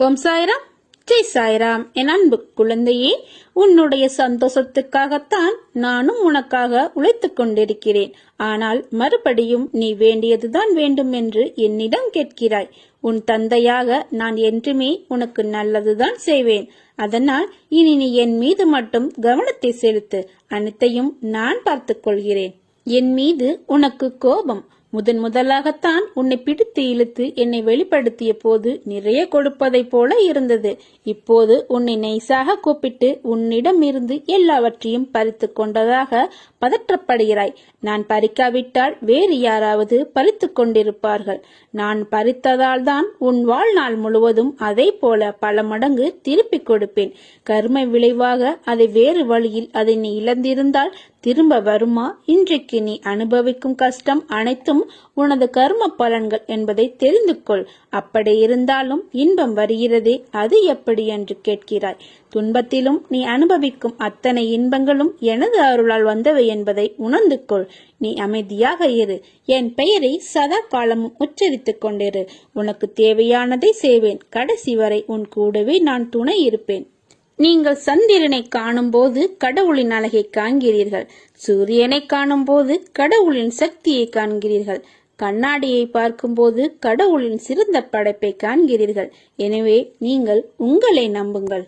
ஓம் சாய்ராம். ஜெய் சாய்ராம். என் அன்பு குழந்தையே உன்னுடைய சந்தோஷத்துக்காகத்தான் நானும் உனக்காக உழைத்துக் கொண்டிருக்கிறேன். ஆனால் மறுபடியும் நீ வேண்டியதுதான் வேண்டும் என்று என்னிடம் கேட்கிறாய். உன் தந்தையாக நான் என்றுமே உனக்கு நல்லதுதான் செய்வேன். அதனால் இனி நீ என் மீது மட்டும் கவனத்தை செலுத்து. அனைத்தையும் நான் பார்த்துக் கொள்கிறேன். என் மீது உனக்கு கோபம். முதன் முதலாகத்தான் உன்னை பிடித்து இழுத்து என்னை வெளிப்படுத்திய போது நிறைய கொடுப்பதைப் போல இருந்தது. இப்போது உன்னை நைசாக கூப்பிட்டு உன்னிடம் இருந்து எல்லாவற்றையும் பறித்து கொண்டதாக பதற்றப்படுகிறாய். நான் பறிக்காவிட்டால் வேறு யாராவது பறித்துக் கொண்டிருப்பார்கள். நான் பறித்ததால் தான் உன் வாழ்நாள் முழுவதும் அதே போல பல மடங்கு திருப்பிக் கொடுப்பேன். கர்ம விளைவாக அதை வேறு வழியில் அதை நீ இழந்திருந்தால் திரும்ப வருமா? இன்றைக்கு நீ அனுபவிக்கும் கஷ்டம் அனைத்தும் உனது கர்ம பலன்கள் என்பதை தெரிந்து கொள். அப்படி இருந்தாலும் இன்பம் வருகிறதே அது எப்படி என்று கேட்கிறாய். துன்பத்திலும் நீ அனுபவிக்கும் அத்தனை இன்பங்களும் எனது அருளால் வந்தவை என்பதை உணர்ந்து கொள். நீ அமைதியாக இரு. என் பெயரை சதா காலமும் உச்சரித்துக் கொண்டிரு. உனக்கு தேவையானதை செய்வேன். கடைசி வரை உன் கூடவே நான் துணை இருப்பேன். நீங்கள் சந்திரனை காணும்போது கடவுளின் அழகை காண்கிறீர்கள். சூரியனை காணும்போது கடவுளின் சக்தியை காண்கிறீர்கள். கண்ணாடியை பார்க்கும்போது கடவுளின் சிறந்த படைப்பை காண்கிறீர்கள். எனவே நீங்கள் உங்களை நம்புங்கள்.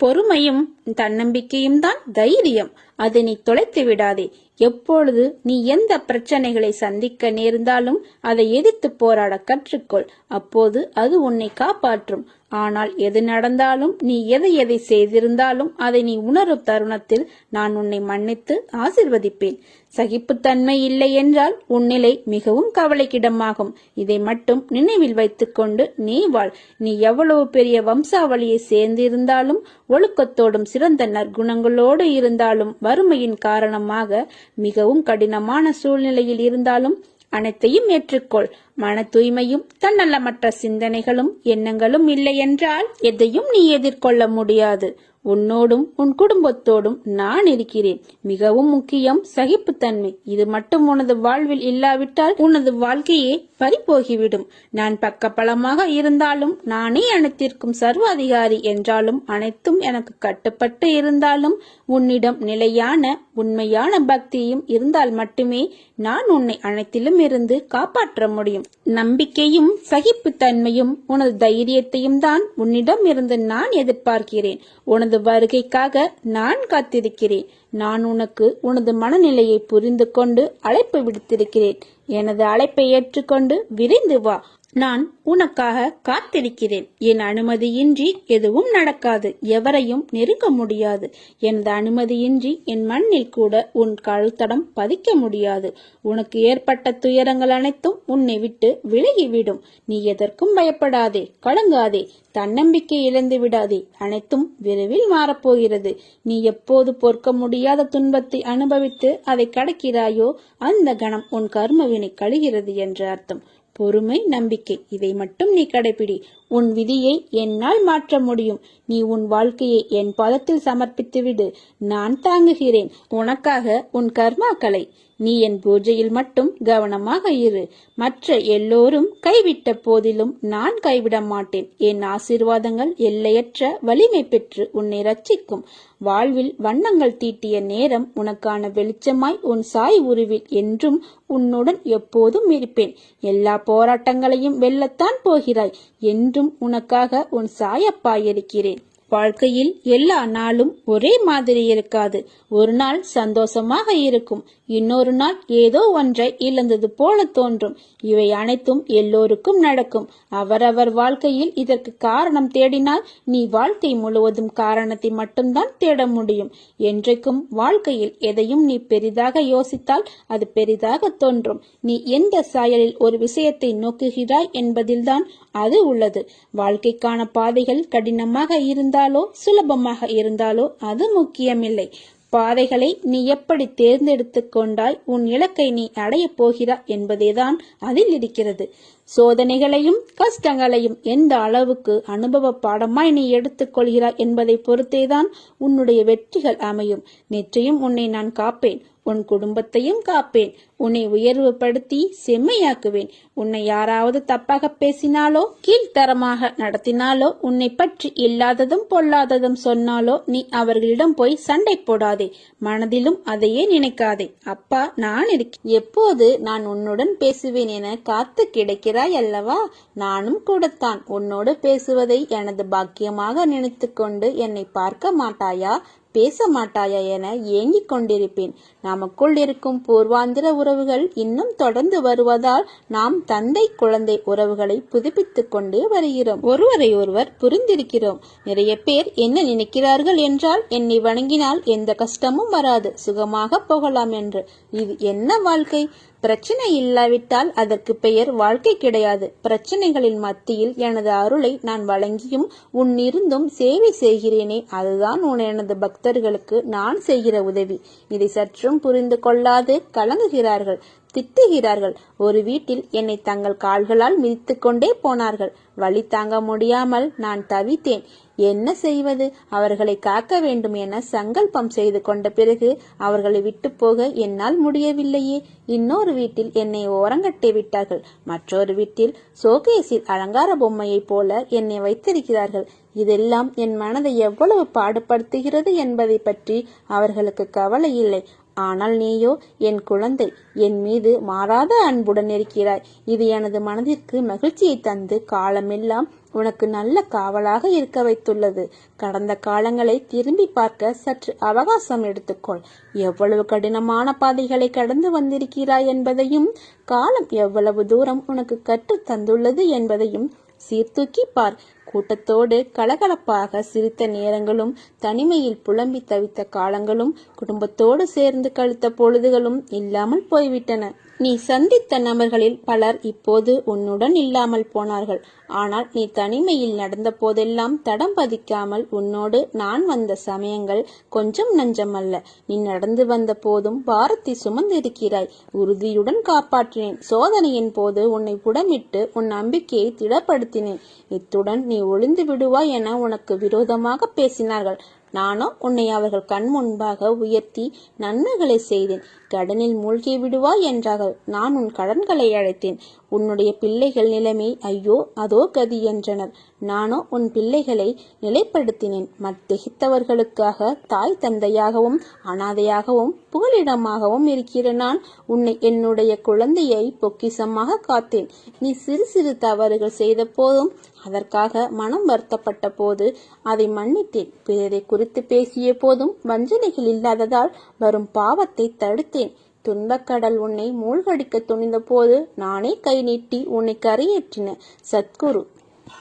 பொறுமையும் தன்னம்பிக்கையும் தான் தைரியம். அதை நீ தொலைத்து விடாதே. எப்பொழுது நீ எந்த பிரச்சனைகளை சந்திக்க நேர்ந்தாலும் அதை எதிர்த்து போராட கற்றுக்கொள். அப்போது அது உன்னை காப்பாற்றும். ஆனால் எது நடந்தாலும் நீ எதை எதை செய்திருந்தாலும் அதை நீ உணரும் தருணத்தில் நான் உன்னை மன்னித்து ஆசிர்வதிப்பேன். சகிப்புத்தன்மை இல்லை என்றால் உன்னிலை மிகவும் கவலைக்கிடமாகும். இதை மட்டும் நினைவில் வைத்துக்கொண்டு நீ வாழ். நீ எவ்வளவு பெரிய வம்சாவளியை சேர்ந்திருந்தாலும் ஒழுக்கத்தோடும் சிறந்த நற்குணங்களோடு இருந்தாலும் வறுமையின் காரணமாக மிகவும் கடினமான சூழ்நிலையில் இருந்தாலும் அனைத்தையும் ஏற்றுக்கொள். மன தூய்மையும் தன்னலமற்ற சிந்தனைகளும் எண்ணங்களும் இல்லை என்றால் எதையும் நீ எதிர்கொள்ள முடியாது. உன்னோடும் உன் குடும்பத்தோடும் நான் இருக்கிறேன். மிகவும் முக்கியம் சகிப்புத்தன்மை. இது மட்டும் உனது வாழ்வில் இல்லாவிட்டால் உனது வாழ்க்கையே பறிபோகிவிடும். நான் பக்கபலமாக இருந்தாலும் நானே அனைத்திற்கும் சர்வ அதிகாரி என்றாலும் அனைத்தும் எனக்கு கட்டுப்பட்டு இருந்தாலும் உன்னிடம் நிலையான உண்மையான பக்தியும் இருந்தால் மட்டுமே நான் உன்னை அனைத்திலும் இருந்து காப்பாற்ற முடியும். நம்பிக்கையும் சகிப்புத்தன்மையும் உனது தைரியத்தையும் தான் உன்னிடம் இருந்து நான் எதிர்பார்க்கிறேன். உனது வருகைக்காக நான் காத்திருக்கிறேன். நான் உனக்கு உனது மனநிலையை புரிந்து கொண்டு அழைப்பு விடுத்திருக்கிறேன். எனது அழைப்பை ஏற்றுக்கொண்டு விரைந்து வா. நான் உனக்காக காத்திருக்கிறேன். என் அனுமதியின்றி எதுவும் நடக்காது. எவரையும் நெருங்க முடியாது. எனது அனுமதியின்றி என் மண்ணில் கூட உன் கழுத்தடம் பதிக்க முடியாது. உனக்கு ஏற்பட்ட துயரங்கள் அனைத்தும் உன்னை விட்டு விலகிவிடும். நீ எதற்கும் பயப்படாதே. கலங்காதே. தன்னம்பிக்கை இழந்து விடாதே. அனைத்தும் விரைவில் மாறப்போகிறது. நீ எப்போது பொறுக்க முடியாத துன்பத்தை அனுபவித்து அதை கடக்கிறாயோ அந்த கணம் உன் கர்மவினை கழிகிறது என்று அர்த்தம். பொறுமை நம்பிக்கை. இதை மட்டும் நீ கடைபிடி உன் விதியை என்னால் மாற்ற முடியும். நீ உன் வாழ்க்கையை என் பாதத்தில் சமர்ப்பித்து விடு நான் தாங்குகிறேன். உனக்காக உன் கர்மாக்களை. நீ என் பூஜையில் மட்டும் கவனமாக இரு. மற்ற எல்லோரும் கைவிட்ட போதிலும் நான் கைவிட மாட்டேன். என் ஆசீர்வாதங்கள் எல்லையற்ற வலிமை பெற்று உன்னை ரட்சிக்கும். வாழ்வில் வண்ணங்கள் தீட்டிய நேரம் உனக்கான வெளிச்சமாய் உன் சாய் உருவில் என்றும் உன்னுடன் எப்போதும் இருப்பேன். எல்லா போராட்டங்களையும் வெல்லத்தான் போகிறாய் என்றும் உனக்காக உன் சாயப்பா இருக்கிறேன். வாழ்க்கையில் எல்லா நாளும் ஒரே மாதிரி இருக்காது. ஒரு நாள் சந்தோஷமாக இருக்கும். இன்னொரு நாள் ஏதோ ஒன்றை இழந்தது போல தோன்றும். இவை அனைத்தும் எல்லோருக்கும் நடக்கும். அவரவர் வாழ்க்கையில் இதற்கு காரணம் தேடினால் நீ வாழ்க்கை முழுவதும் காரணத்தை மட்டும்தான் தேட முடியும். என்றைக்கும் வாழ்க்கையில் எதையும் நீ பெரிதாக யோசித்தால் அது பெரிதாக தோன்றும். நீ எந்த சாயலில் ஒரு விஷயத்தை நோக்குகிறாய் என்பதில்தான் அது உள்ளது. வாழ்க்கைக்கான பாதைகள் கடினமாக இருந்தால் சுலபமாக இருந்தாலோ அது முக்கியமில்லை. பாதைகளை நீ எப்படி தேர்ந்தெடுத்து கொண்டாய் உன் இலக்கை நீ அடையப் போகிறாய் என்பதேதான் அதில் இருக்கிறது. சோதனைகளையும் கஷ்டங்களையும் எந்த அளவுக்கு அனுபவ பாடமாய் நீ எடுத்துக்கொள்கிறாய் என்பதை பொறுத்தேதான் உன்னுடைய வெற்றிகள் அமையும். நிச்சயம் உன்னை நான் காப்பேன். உன் குடும்பத்தையும் காப்பேன். உன்னை உயர்வுபடுத்தி செம்மையாக்குவேன். உன்னை யாராவது தப்பாக பேசினாலோ கீழ்த்தரமாக நடத்தினாலோ உன்னை பற்றி இல்லாததும் பொல்லாததும் சொன்னாலோ நீ அவர்களிடம் போய் சண்டை போடாதே. மனதிலும் அதையே நினைக்காதே. அப்பா நான் இருக்கேன் எப்போது நான் உன்னுடன் பேசுவேன் என காத்து கிடைக்கிறாய் அல்லவா? நானும் கூடத்தான். உன்னோடு பேசுவதை எனது பாக்கியமாக நினைத்துக்கொண்டு என்னை பார்க்க மாட்டாயா? பேச மாட்டாயா என ஏங்கிக் கொண்டிருப்பேன். நமக்குள் இருக்கும் பூர்வாந்திர உறவுகள் இன்னும் தொடர்ந்து வருவதால் நாம் தந்தை குழந்தை உறவுகளை புதுப்பித்துக் கொண்டே வருகிறோம். ஒருவரை ஒருவர் புரிந்திருக்கிறோம். நிறைய பேர் என்ன நினைக்கிறார்கள் என்றால் என்னை வணங்கினால் எந்த கஷ்டமும் வராது. சுகமாக போகலாம் என்று. இது என்ன வாழ்க்கை? பிரச்சனை இல்லாவிட்டால் அதற்கு பெயர் வாழ்க்கை கிடையாது. பிரச்சனைகளின் மத்தியில் எனது அருளை நான் வழங்கியும் உன்னிருந்தும் சேவை செய்கிறேனே அதுதான் உன் எனது பக்தர்களுக்கு நான் செய்கிற உதவி. இதை சற்றும் புரிந்து கொள்ளாது கலங்குகிறார்கள் திட்டுகிறார்கள். ஒரு வீட்டில் என்னை தங்கள் கால்களால் மிதித்துக்கொண்டே போனார்கள். வழி தாங்க முடியாமல் நான் தவித்தேன். என்ன செய்வது? அவர்களை காக்க வேண்டும் என சங்கல்பம் செய்து கொண்ட பிறகு அவர்களை விட்டு போக என்னால் முடியவில்லையே. இன்னொரு வீட்டில் என்னை ஓரங்கட்டி விட்டார்கள். மற்றொரு வீட்டில் சோகேசில் அலங்கார பொம்மையைப் போல என்னை வைத்திருக்கிறார்கள். இதெல்லாம் என் மனதை எவ்வளவு பாடுபடுத்துகிறது என்பதை பற்றி அவர்களுக்கு கவலை இல்லை. ஆனால் நீயோ என் குழந்தை என் மீது மாறாத அன்புடன் இருக்கிறாய். இது எனது மனதிற்கு மகிழ்ச்சியை தந்து காலமெல்லாம் உனக்கு நல்ல காவலாக இருக்க வைத்துள்ளது. கடந்த காலங்களை திரும்பி பார்க்க சற்று அவகாசம் எடுத்துக்கொள். எவ்வளவு கடினமான பாதைகளை கடந்து வந்திருக்கிறாய் என்பதையும் காலம் எவ்வளவு தூரம் உனக்கு கற்றுத் தந்துள்ளது என்பதையும் சீர்தூக்கி பார். கூட்டத்தோடு கலகலப்பாக சிரித்த நேரங்களும் தனிமையில் புலம்பி தவித்த காலங்களும் குடும்பத்தோடு சேர்ந்து கழித்த பொழுதுகளும் இல்லாமல் போய்விட்டன. நீ சந்தித்த நபர்களில் பலர் இப்போது உன்னுடன் இல்லாமல் போனார்கள். ஆனால் நீ தனிமையில் நடந்த போதெல்லாம் தடம் பதிக்காமல் உன்னோடு நான் வந்த சமயங்கள் கொஞ்சம் நஞ்சமல்ல நீ நடந்து வந்த போதும் பாரத்தை சுமந்திருக்கிறாய். உறுதியுடன் காப்பாற்றினேன். சோதனையின் போது உன்னை புடமிட்டு உன் நம்பிக்கையை திடப்படுத்தினேன். இத்துடன் நீ ஒளிந்து விடுவாய் என உனக்கு விரோதமாக பேசினார்கள். நானோ உன்னை அவர்கள் கண் முன்பாக உயர்த்தி நன்மைகளை செய்தேன். கடனில் மூழ்கி விடுவாய் என்றார்கள். நான் உன் கடன்களை அழைத்தேன் உன்னுடைய பிள்ளைகள் நிலைமை ஐயோ அதோ கதி என்றனர். நானோ உன் பிள்ளைகளை நிலைப்படுத்தினேன். மத்திகித்தவர்களுக்காக தாய் தந்தையாகவும் அனாதையாகவும் புகலிடமாகவும் இருக்கிற நான் உன்னை என்னுடைய குழந்தையை பொக்கிசமாக காத்தேன். நீ சிறு சிறு தவறுகள் செய்த போதும் அதற்காக மனம் வருத்தப்பட்ட போது அதை மன்னித்தேன். பிறரை குறித்து பேசிய போதும் வஞ்சனைகள் இல்லாததால் வரும் பாவத்தை தடுத்தேன். துன்பக்கடல் உன்னை மூழ்கடிக்க துணிந்த போது நானே கை நீட்டி உன்னை கரையேற்றின. சத்குரு.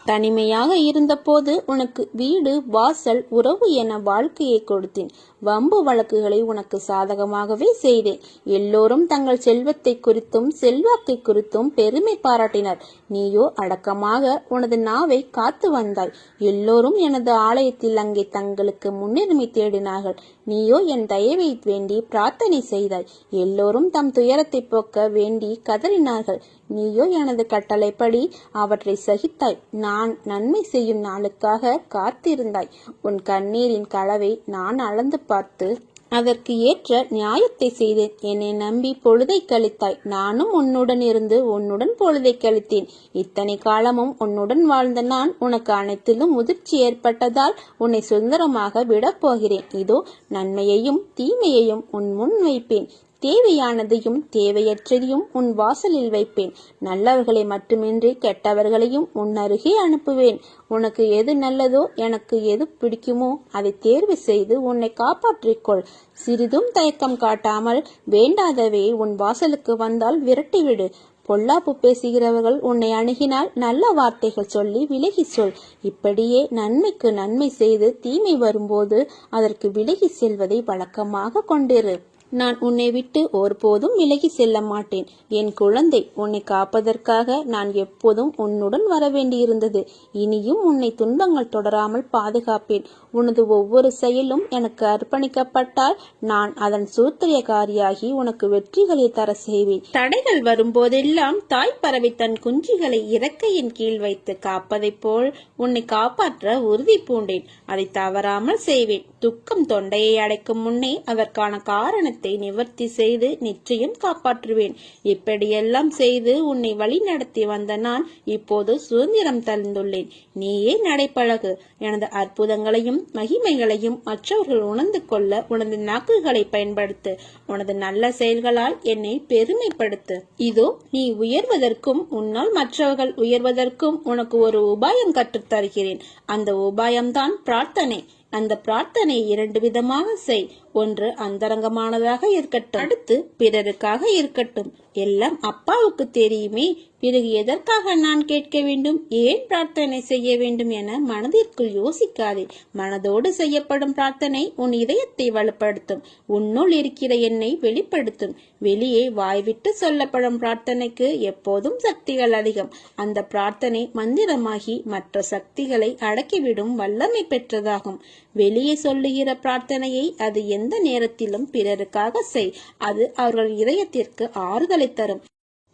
தனிமையாக இருந்தபோது உனக்கு வீடு வாசல் உறவு என வாழ்க்கையை கொடுத்தேன். வம்பு வழக்குகளை உனக்கு சாதகமாகவே செய்தேன். எல்லோரும் தங்கள் செல்வத்தை குறித்தும் செல்வாக்கை குறித்தும் பெருமை பாராட்டினர். நீயோ அடக்கமாக உனது நாவை காத்து வந்தாய். எல்லோரும் எனது ஆலயத்தில் அங்கே தங்களுக்கு முன்னுரிமை தேடினார்கள். நீயோ என் தயவை வேண்டி பிரார்த்தனை செய்தாய். எல்லோரும் தம் துயரத்தை போக்க வேண்டி கதறினார்கள். நீயோ எனது கட்டளைப்படி அவற்றை சகித்தாய். நான் நன்மை செய்யும் நாளுக்காக காத்திருந்தாய். உன் கண்ணீரின் களவை நான் அளந்து பார்த்து அதற்கு ஏற்ற நியாயத்தை செய்தேன். என்னை நம்பி பொழுதை கழித்தாய். நானும் உன்னுடன் இருந்து உன்னுடன் பொழுதை கழித்தேன். இத்தனை காலமும் உன்னுடன் வாழ்ந்த நான் உனக்கு அனைத்திலும் முதிர்ச்சி ஏற்பட்டதால் உன்னை சுதந்திரமாக விடப்போகிறேன் இதோ நன்மையையும் தீமையையும் உன் முன் வைப்பேன். தேவையானதையும் தேவையற்றதையும் உன் வாசலில் வைப்பேன். நல்லவர்களை மட்டுமின்றி கெட்டவர்களையும் உன் அருகே அனுப்புவேன். உனக்கு எது நல்லதோ எனக்கு எது பிடிக்குமோ அதை தேர்வு செய்து உன்னை காப்பாற்றிக்கொள். சிறிதும் தயக்கம் காட்டாமல் வேண்டாதவை உன் வாசலுக்கு வந்தால் விரட்டிவிடு. பொல்லாப்பு பேசுகிறவர்கள் உன்னை அணுகினால் நல்ல வார்த்தைகள் சொல்லி விலகி சொல். இப்படியே நன்மைக்கு நன்மை செய்து தீமை வரும்போது அதற்கு விலகி செல்வதை வழக்கமாக கொண்டிரு. நான் உன்னை விட்டு ஒருபோதும் விலகி செல்ல மாட்டேன். என் குழந்தை உன்னை காப்பதற்காக நான் எப்போதும் உன்னுடன் வரவேண்டியிருந்தது இனியும் உன்னை துன்பங்கள் தொடராமல் பாதுகாப்பேன். உனது ஒவ்வொரு செயலும் எனக்கு அர்ப்பணிக்கப்பட்டால் நான் அதன் சூத்திரியகாரியாகி உனக்கு வெற்றிகளை தர செய்வேன். தடைகள் வரும்போதெல்லாம் தாய் பறவை தன் குஞ்சுகளை இறக்கையின் கீழ் வைத்து காப்பதைப் போல் உன்னை காப்பாற்ற உறுதி பூண்டேன். அதை தவறாமல் செய்வேன். துக்கம் தொண்டையை அடைக்கும் முன்னே அதற்கான காரணத்தை காரியத்தை நிவர்த்தி செய்து நிச்சயம் காப்பாற்றுவேன். இப்படியெல்லாம் செய்து உன்னை வழி நடத்தி வந்த நான் இப்போது சுதந்திரம் தந்துள்ளேன். நீயே நடைப்பழகு. எனது அற்புதங்களையும் மகிமைகளையும் மற்றவர்கள் உணர்ந்து கொள்ள உனது நாக்குகளை பயன்படுத்து. உனது நல்ல செயல்களால் என்னை பெருமைப்படுத்து. இதோ நீ உயர்வதற்கும் உன்னால் மற்றவர்கள் உயர்வதற்கும் உனக்கு ஒரு உபாயம் கற்றுத் தருகிறேன் அந்த உபாயம்தான் பிரார்த்தனை. அந்த பிரார்த்தனை இரண்டு விதமாக செய். ஒன்று அந்தரங்கமானதாக இருக்கட்டும். அடுத்து பிறருக்காக இருக்கட்டும். எல்லாம் அப்பாவுக்கு தெரியுமே. பிறகு எதற்காக நான் கேட்க வேண்டும்? ஏன் பிரார்த்தனை செய்ய வேண்டும் என மனதிற்குள் யோசிக்காதே. மனதோடு செய்யப்படும் பிரார்த்தனை உன் இதயத்தை வலுப்படுத்தும். உன்னுள் இருக்கிற என்னை வெளிப்படுத்தும். வெளியே வாய்விட்டு சொல்லப்படும் பிரார்த்தனைக்கு எப்போதும் சக்திகள் அதிகம். அந்த பிரார்த்தனை மந்திரமாகி மற்ற சக்திகளை அடக்கிவிடும் வல்லமை பெற்றதாகும். வெளியே சொல்லுகிற பிரார்த்தனையை அது எந்த நேரத்திலும் பிறருக்காக செய். அது அவர்கள் இதயத்திற்கு ஆறுதலை தரும்.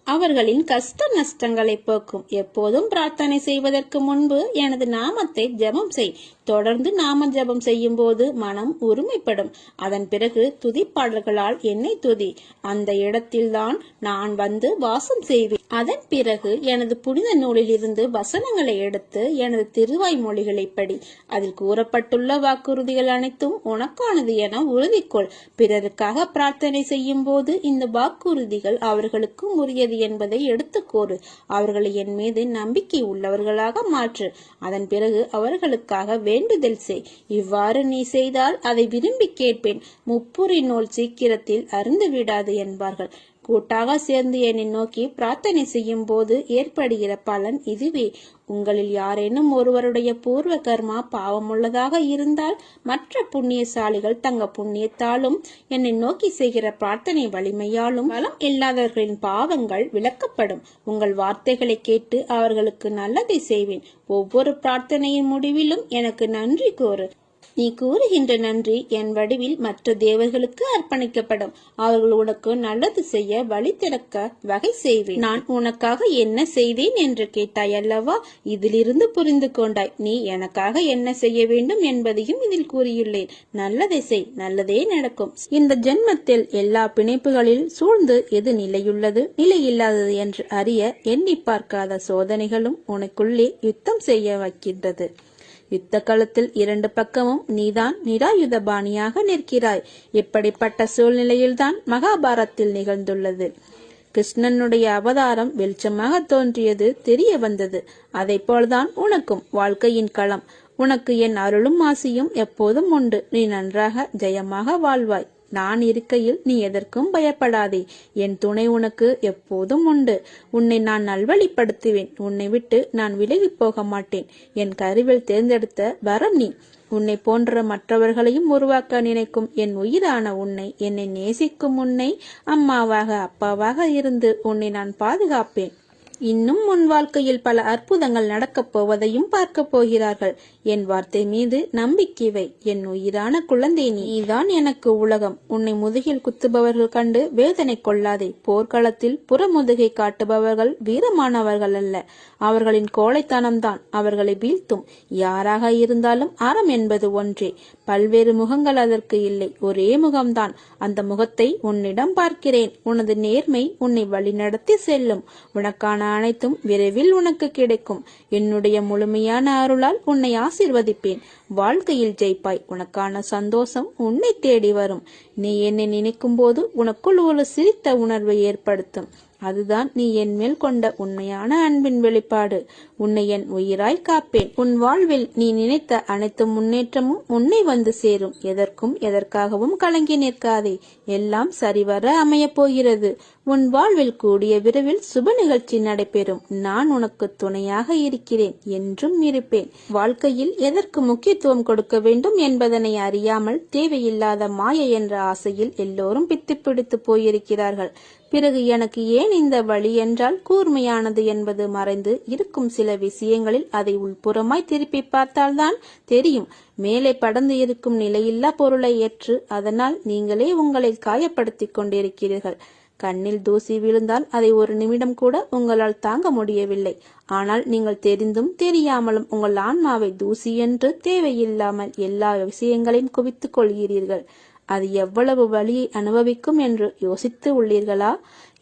அவர்களின் கஷ்ட நஷ்டங்களை போக்கும். எப்போதும் பிரார்த்தனை செய்வதற்கு முன்பு எனது நாமத்தை ஜெபம் செய். தொடர்ந்து நாம ஜெபம் செய்யும் போது மனம் உரிமைப்படும் அதன் பிறகு துதிப்பாடல்களால் என்னை துதி. அந்த இடத்தில்தான் நான் வந்து வாசம் செய்வேன். அதன் பிறகு எனது புனித நூலில் இருந்து வசனங்களை எடுத்து எனது திருவாய் மொழிகளை படி. அதில் கூறப்பட்டுள்ள வாக்குறுதிகள் அனைத்தும் உனக்கானது என உறுதிக்கொள். பிறருக்காக பிரார்த்தனை செய்யும் போது இந்த வாக்குறுதிகள் அவர்களுக்கும் உரியது என்பதை எடுத்துக்கோரு அவர்களை என் மீது நம்பிக்கை உள்ளவர்களாக மாற்று. அதன் பிறகு அவர்களுக்காக வே வேண்டுதல் செய். இவ்வாறு நீ செய்தால் அதை விரும்பி கேட்பேன். முப்புரி நூல் சீக்கிரத்தில் அருந்து விடாது என்பார்கள். கூட்டாக சேர்ந்து என்னை நோக்கி பிரார்த்தனை செய்யும் போது ஏற்படுகிற பலன் இதுவே. உங்களில் யாரேனும் ஒருவருடைய பூர்வ கர்மா பாவமுள்ளதாக இருந்தால் மற்ற புண்ணியசாலிகள் தங்க புண்ணியத்தாலும் என்னை நோக்கி செய்கிற பிரார்த்தனை வலிமையாலும் பலம் இல்லாதவர்களின் பாவங்கள் விளக்கப்படும். உங்கள் வார்த்தைகளை கேட்டு அவர்களுக்கு நல்லதை செய்வேன். ஒவ்வொரு பிரார்த்தனையின் முடிவிலும் எனக்கு நன்றி கூறு. நீ கூறுகின்ற நன்றி என் வடிவில் மற்ற தேவர்களுக்கு அர்ப்பணிக்கப்படும். அவர்கள் உனக்கு நல்லது செய்ய வழி திறக்க வகை செய்வேன். நான் உனக்காக என்ன செய்தேன் என்று கேட்டாய் அல்லவா? இதிலிருந்து புரிந்து கொண்டாய். நீ எனக்காக என்ன செய்ய வேண்டும் என்பதையும் இதில் கூறியுள்ளேன். நல்லதை செய் நல்லதே நடக்கும். இந்த ஜென்மத்தில் எல்லா பிணைப்புகளில் சூழ்ந்து எது நிலையுள்ளது? நிலையில்லாதது என்று அறிய எண்ணி பார்க்காத சோதனைகளும் உனக்குள்ளே யுத்தம் செய்ய வைக்கின்றது. யுத்த களத்தில் இரண்டு பக்கமும் நீதான் நிராயுதபாணியாக நிற்கிறாய். இப்படிப்பட்ட சூழ்நிலையில்தான் மகாபாரத்தில் நிகழ்ந்துள்ளது. கிருஷ்ணனுடைய அவதாரம் வெளிச்சமாக தோன்றியது தெரிய வந்தது. அதை போல்தான் உனக்கும் வாழ்க்கையின் களம். உனக்கு என் அருளும் ஆசியும் எப்போதும் உண்டு. நீ நன்றாக ஜெயமாக வாழ்வாய். நான் இருக்கையில் நீ எதற்கும் பயப்படாதே. என் துணை உனக்கு எப்போதும் உண்டு. உன்னை நான் நல்வழிப்படுத்துவேன். உன்னை விட்டு நான் விலகி போக மாட்டேன். என் கருவில் தேர்ந்தெடுத்த வரம் நீ. உன்னை போன்ற மற்றவர்களையும் உருவாக்க நினைக்கும் என் உயிரான உன்னை என்னை நேசிக்கும் உன்னை அம்மாவாக அப்பாவாக இருந்து உன்னை நான் பாதுகாப்பேன். இன்னும் உன் வாழ்க்கையில் பல அற்புதங்கள் நடக்கப் போவதையும் பார்க்கப் போகிறார்கள். என் வார்த்தை மீது நம்பிக்கைவை என் உயிரான குழந்தை நீ. நீதான் எனக்கு உலகம். உன்னை முதுகில் குத்துபவர்கள் கண்டு வேதனை கொள்ளாதே. போர்க்களத்தில் புறமுதுகை காட்டுபவர்கள் வீரமானவர்கள் அல்ல. அவர்களின் கோழைத்தனம்தான் அவர்களை வீழ்த்தும். யாராக இருந்தாலும் அறம் என்பது ஒன்றே. பல்வேறு முகங்கள் அதற்கு இல்லை. ஒரே முகம்தான். அந்த முகத்தை உன்னிடம் பார்க்கிறேன். உனது நேர்மை உன்னை வழிநடத்தி செல்லும். உனக்கான அனைத்தும் விரைவில் உனக்கு கிடைக்கும். என்னுடைய முழுமையான அருளால் உன்னை ஆசிர்வதிப்பேன். வாழ்க்கையில் ஜெயிப்பாய். உனக்கான சந்தோஷம் உன்னை தேடி வரும். நீ என்னை நினைக்கும் போது உனக்குள் ஒரு சிரித்த உணர்வை ஏற்படுத்தும். அதுதான் நீ என் மேல் கொண்ட உண்மையான அன்பின் வெளிப்பாடு. உன்னை என் உயிராய் காப்பேன். உன் வாழ்வில் நீ நினைத்த அனைத்து முன்னேற்றமும் உன்னை வந்து சேரும். எதற்கும் எதற்காகவும் கலங்கி நிற்காதே. எல்லாம் சரிவர அமையப் போகிறது. உன் வாழ்வில் கூடிய விரைவில் சுப நிகழ்ச்சி நடைபெறும். நான் உனக்கு துணையாக இருக்கிறேன். என்றும் இருப்பேன். வாழ்க்கையில் எதற்கு முக்கியத்துவம் கொடுக்க வேண்டும் என்பதனை அறியாமல் தேவையில்லாத மாய என்ற ஆசையில் எல்லோரும் பித்து பிடித்து போயிருக்கிறார்கள். பிறகு எனக்கு ஏன் இந்த வழி என்றால் கூர்மையானது என்பது மறைந்து இருக்கும் சில விஷயங்களில் அதை உள்புறமாய் திருப்பி பார்த்தால்தான் தெரியும். மேலே படர்ந்து இருக்கும் நிலையில்லா பொருளை ஏற்று அதனால் நீங்களே உங்களை காயப்படுத்திக் கொண்டிருக்கிறீர்கள். கண்ணில் தூசி விழுந்தால் அதை ஒரு நிமிடம் கூட உங்களால் தாங்க முடியவில்லை. ஆனால் நீங்கள் தெரிந்தும் தெரியாமலும் உங்கள் ஆன்மாவை தூசி என்று தேவையில்லாமல் எல்லா விஷயங்களையும் குவித்துக் கொள்கிறீர்கள். அது எவ்வளவு வழியை அனுபவிக்கும் என்று யோசித்து உள்ளீர்களா?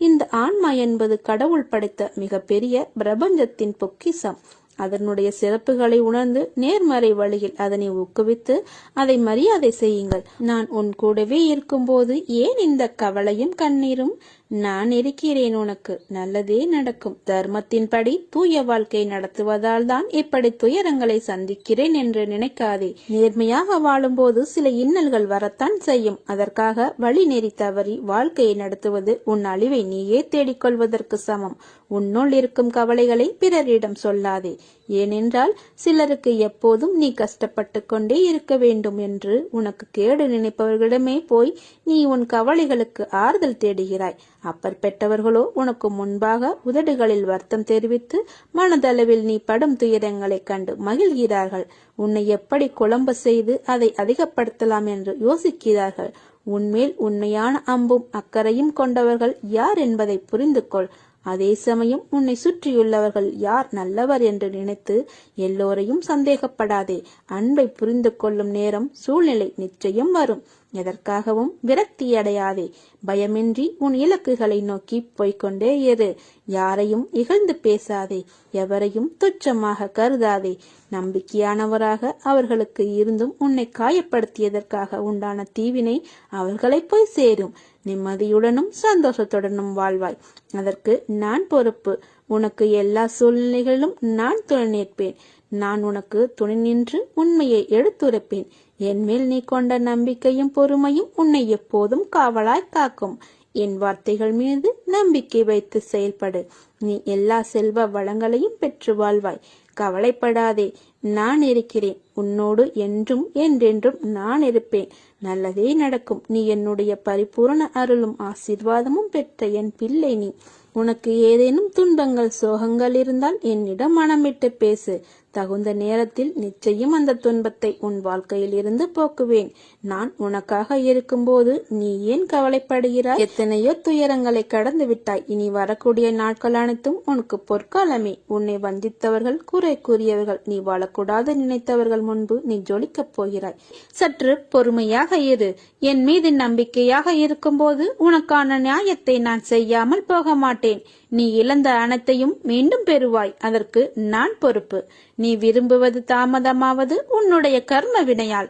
இந்த ஆன்மா என்பது கடவுள் படைத்த மிகப்பெரிய பிரபஞ்சத்தின் பொக்கிசம் அதனுடைய சிறப்புகளை உணர்ந்து நேர்மறை வழியில் அதனை ஊக்குவித்து அதை மரியாதை செய்யுங்கள். நான் உன் கூடவே இருக்கும்போது ஏன் இந்த கவலையும் கண்ணீரும்? நான் இருக்கிறேன் உனக்கு. நல்லதே நடக்கும். தர்மத்தின்படி தூய வாழ்க்கை நடத்துவதால் தான் இப்படி துயரங்களை சந்திக்கிறேன் என்று நினைக்காதே. நேர்மையாக வாழும்போது சில இன்னல்கள் வரத்தான் செய்யும். அதற்காக வழி நெறி தவறி வாழ்க்கையை நடத்துவது உன் அழிவை நீயே தேடிக்கொள்வதற்கு சமம். உன்னுள் இருக்கும் கவலைகளை பிறரிடம் சொல்லாதே. ஏனென்றால் சிலருக்கு எப்போதும் நீ கஷ்டப்பட்டு கொண்டே இருக்க வேண்டும் என்று உனக்கு கேடு நினைப்பவர்களிடமே போய் நீ உன் கவலைகளுக்கு ஆறுதல் தேடுகிறாய். அப்பற்பெற்றவர்களோ உனக்கு முன்பாக உதடுகளில் வருத்தம் தெரிவித்து மனதளவில் நீ படும் துயரங்களைக் கண்டு மகிழ்கிறார்கள். உன்னை எப்படி குழம்ப செய்து அதை அதிகப்படுத்தலாம் என்று யோசிக்கிறார்கள். உன்மேல் உண்மையான அம்பும் அக்கறையும் கொண்டவர்கள் யார் என்பதை புரிந்து கொள் அதே சமயம் உன்னை சுற்றியுள்ளவர்கள் யார் நல்லவர் என்று நினைத்து எல்லோரையும் சந்தேகப்படாதே. அன்பை புரிந்து கொள்ளும் நேரம் சூழ்நிலை நிச்சயம் வரும். எதற்காகவும் விரக்தியடையாதே பயமின்றி உன் இலக்குகளை நோக்கி போய்கொண்டே இரு. யாரையும் இகழ்ந்து பேசாதே. எவரையும் துச்சமாக கருதாதே. நம்பிக்கையானவராக அவர்களுக்கு இருந்தும் உன்னை காயப்படுத்தியதற்காக உண்டான தீவினை அவர்களை போய் சேரும். நிம்மதியுடனும் சந்தோஷத்துடனும் வாழ்வாய். அதற்கு நான் பொறுப்பு. உனக்கு எல்லா சூழ்நிலைகளிலும் நான் துணை நிற்பேன். நான் உனக்கு துணை நின்று உண்மையை எடுத்துரைப்பேன். என்மேல் நீ கொண்ட நம்பிக்கையும் பொறுமையும் உன்னை எப்போதும் காவலாய் காக்கும். என் வார்த்தைகள் மீது நம்பிக்கை வைத்து செயல்படு. நீ எல்லா செல்வ வளங்களையும் பெற்று வாழ்வாய். கவலைப்படாதே. நான் இருக்கிறேன். உன்னோடு என்றும் என்றென்றும் நான் இருப்பேன். நல்லதே நடக்கும். நீ என்னுடைய பரிபூரண அருளும் ஆசீர்வாதமும் பெற்ற என் பிள்ளை நீ. உனக்கு ஏதேனும் துன்பங்கள் சோகங்கள் இருந்தால் என்னிடம் மனமிட்டு பேசு. தகுந்த நேரத்தில் நிச்சயம் அந்த துன்பத்தை உன் வாழ்க்கையில் இருந்து போக்குவேன். நான் உனக்காக இருக்கும்போது நீ ஏன் கவலைப்படுகிறாய்? எத்தனையோ துயரங்களை கடந்து விட்டாய். இனி வரக்கூடிய நாட்கள் அனைத்தும் உனக்கு பொற்காலமே. உன்னை வந்தித்தவர்கள் குறை கூறியவர்கள் நீ வாழக்கூடாது நினைத்தவர்கள் முன்பு நீ ஜொலிக்கப் போகிறாய். சற்று பொறுமையாக இரு. என் மீது நம்பிக்கையாக இருக்கும்போது உனக்கான நியாயத்தை நான் செய்யாமல் போக மாட்டேன். நீ இழந்த அனைத்தையும் மீண்டும் பெறுவாய். அதற்கு நான் பொறுப்பு. நீ விரும்புவது தாமதமாவது உன்னுடைய கர்ம வினையால்.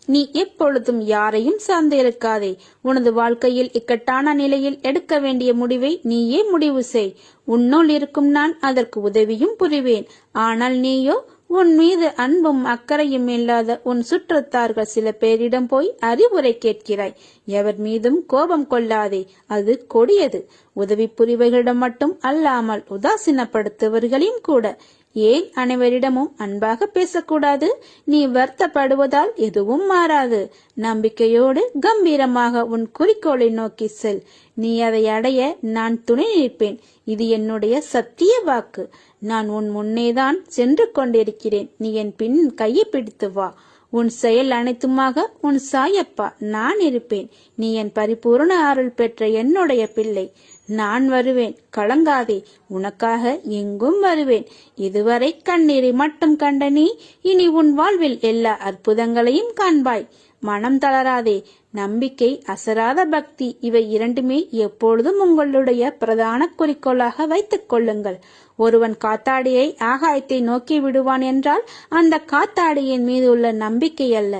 நீ எப்பொழுதும் யாரையும் சார்ந்திருக்காதே. உனது வாழ்க்கையில் இக்கட்டான நிலையில் எடுக்க வேண்டிய முடிவை நீயே முடிவு செய். உன்னுள் இருக்கும் நான் அதற்கு உதவியும் புரிவேன். ஆனால் நீயோ உன் மீது அன்பும் அக்கறையும் இல்லாத உன் சுற்றத்தார்கள் சில பேரிடம் போய் அறிவுரை கேட்கிறாய். எவர் மீதும் கோபம் கொள்ளாதே. அது கொடியது. உதவி புரிவர்களிடம் மட்டும் அல்லாமல் உதாசீனப்படுத்துவர்களையும் கூட. ஏன் அனைவரிடமும் அன்பாக பேசக்கூடாது? நீ வருத்தப்படுவதால் எதுவும் மாறாது. நம்பிக்கையோடு கம்பீரமாக உன் குறிக்கோளை நோக்கி செல். நீ அதை அடைய நான் துணை நிற்பேன். இது என்னுடைய சத்திய வாக்கு. நான் உன் முன்னேதான் சென்று கொண்டிருக்கிறேன். நீ என் பின் கையை பிடித்து வா. உன் செயல் அனைத்துமாக உன் சாயப்பா. நான் இருப்பேன். நீ என் பரிபூர்ண அருள் பெற்ற என்னுடைய பிள்ளை. நான் வருவேன். கலங்காதே. உனக்காக எங்கும் வருவேன். இதுவரை கண்ணீரை மட்டும் கண்ட நீ இனி உன் வாழ்வில் எல்லா அற்புதங்களையும் காண்பாய். மனம் தளராதே. நம்பிக்கை அசராத பக்தி இவை இரண்டுமே எப்பொழுதும் உங்களுடைய பிரதான குறிக்கோளாக வைத்துக் கொள்ளுங்கள். ஒருவன் காத்தாடியை ஆகாயத்தை நோக்கி விடுவான் என்றால் அந்த காத்தாடியின் மீது உள்ள நம்பிக்கை அல்ல.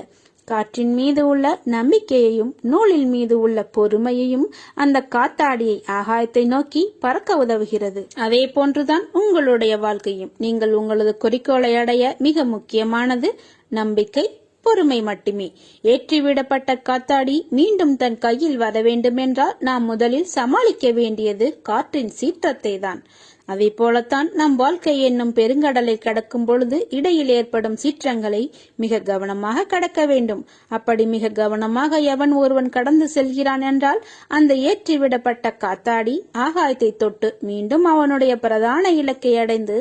காற்றின் மீது உள்ள நம்பிக்கையையும் நூலின் மீது உள்ள பொறுமையையும் அந்த காத்தாடியை ஆகாயத்தை நோக்கி பறக்க உதவுகிறது. அதே போன்றுதான் உங்களுடைய வாழ்க்கையும். நீங்கள் உங்களது குறிக்கோளை அடைய மிக முக்கியமானது நம்பிக்கை பொறுமை மட்டுமே. ஏற்றிவிடப்பட்ட காத்தாடி மீண்டும் தன் கையில் வர வேண்டுமென்றால் நாம் முதலில் சமாளிக்க வேண்டியது காற்றின் சீற்றத்தை தான் அதை போலத்தான் நம் வாழ்க்கை என்னும் பெருங்கடலை கடக்கும் பொழுது இடையில் ஏற்படும் சீற்றங்களை மிக கவனமாக கடக்க வேண்டும். அப்படி மிக கவனமாக எவன் ஒருவன் கடந்து செல்கிறான் என்றால் அந்த ஏற்றிவிடப்பட்ட காத்தாடி ஆகாயத்தை தொட்டு மீண்டும் அவனுடைய பிரதான இலக்கை அடைந்து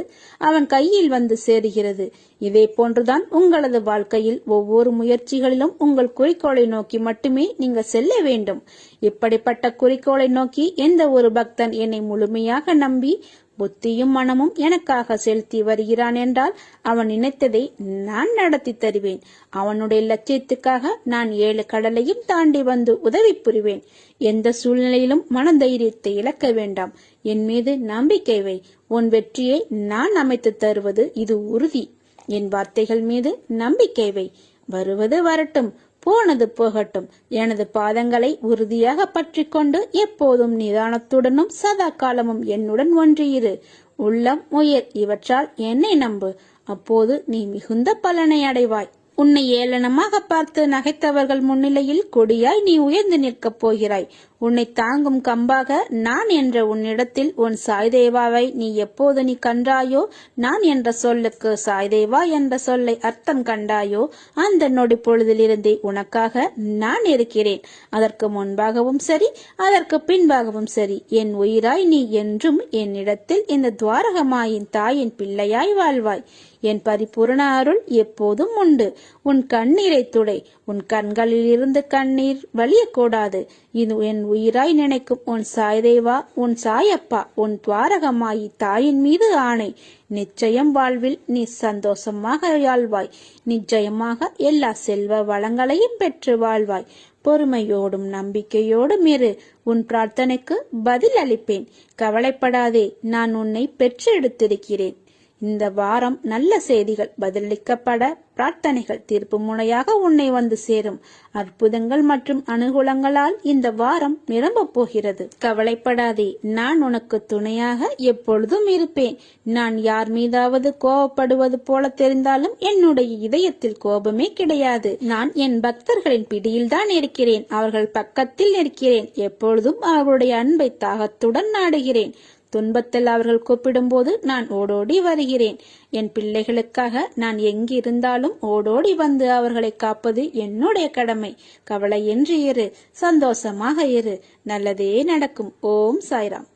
அவன் கையில் வந்து சேருகிறது. இதே போன்றுதான் உங்களது வாழ்க்கையில் ஒவ்வொரு முயற்சிகளிலும் உங்கள் குறிக்கோளை நோக்கி மட்டுமே நீங்கள் செல்ல வேண்டும். இப்படிப்பட்ட குறிக்கோளை நோக்கி எந்த ஒரு பக்தன் என்னை முழுமையாக நம்பி புத்தியும் மனமும் எனக்காக செலுத்தி வருகிறான் என்றால் அவன் நினைத்ததை நான் நடத்தி தருவேன். அவனுடைய லட்சியத்துக்காக நான் ஏழு கடலையும் தாண்டி வந்து உதவி புரிவேன். எந்த சூழ்நிலையிலும் மனதைரியத்தை இழக்க வேண்டாம். என் மீது நம்பிக்கை வை. உன் வெற்றியை நான் அமைத்து தருவது இது உறுதி. என் வார்த்தைகள் மீது நம்பிக்கை வை. வருவது வரட்டும். போனது போகட்டும். எனது பாதங்களை உறுதியாக பற்றி கொண்டு எப்போதும் நிதானத்துடனும் சதா காலமும் என்னுடன் ஒன்றியிரு. உள்ளம் உயிர் இவற்றால் என்னை நம்பு. அப்போது நீ மிகுந்த பலனை அடைவாய். உன்னை ஏளனமாக பார்த்து நகைத்தவர்கள் முன்னிலையில் கொடியாய் நீ உயர்ந்து நிற்கப் போகிறாய். உன்னை தாங்கும் கம்பாக நான் என்ற உன்னிடத்தில் உன் சாய்தேவாவை நீ எப்போது நீ கண்டாயோ நான் என்ற சொல்லுக்கு சாய்தேவா என்ற சொல்லை அர்த்தம் கண்டாயோ அந்த நொடி பொழுதிலிருந்தே உனக்காக நான் இருக்கிறேன். அதற்கு முன்பாகவும் சரி அதற்கு பின்பாகவும் சரி. என் உயிராய் நீ என்றும் என்னிடத்தில் இந்த துவாரகமாயின் தாயின் பிள்ளையாய் வாழ்வாய். என் பரிபூரண அருள் எப்போதும் உண்டு. உன் கண்ணீரை துடை உன் கண்களில் இருந்து கண்ணீர் வலியக்கூடாது இது என் உயிராய் நினைக்கும் உன் சாய்தேவா உன் சாயப்பா உன் துவாரகமாயி தாயின் மீது ஆணை. நிச்சயம் வாழ்வில் நீ சந்தோஷமாக வாழ்வாய். நிச்சயமாக எல்லா செல்வ வளங்களையும் பெற்று வாழ்வாய். பொறுமையோடும் நம்பிக்கையோடும் இரு. உன் பிரார்த்தனைக்கு பதில் அளிப்பேன் கவலைப்படாதே நான் உன்னை பெற்று எடுத்திருக்கிறேன் இந்த வாரம் நல்ல செய்திகள் பதிலளிக்கப்பட பிரார்த்தனைகள் தீர்ப்பு முனையாக உன்னை வந்து சேரும். அற்புதங்கள் மற்றும் அனுகூலங்களால் இந்த வாரம் நிரம்பப் போகிறது. கவலைப்படாதே நான் உனக்கு துணையாக எப்பொழுதும் இருப்பேன். நான் யார் மீதாவது கோபப்படுவது போல தெரிந்தாலும் என்னுடைய இதயத்தில் கோபமே கிடையாது. நான் என் பக்தர்களின் பிடியில் தான் இருக்கிறேன். அவர்கள் பக்கத்தில் இருக்கிறேன். எப்பொழுதும் அவர்களுடைய அன்பை தாகத்துடன் நாடுகிறேன். துன்பத்தில் அவர்கள் கூப்பிடும்போது நான் ஓடோடி வருகிறேன். என் பிள்ளைகளுக்காக நான் எங்கிருந்தாலும் ஓடோடி வந்து அவர்களை காப்பது என்னுடைய கடமை. கவலையின்றி இரு சந்தோஷமாக இரு. நல்லதே நடக்கும். ஓம் சாய்ராம்.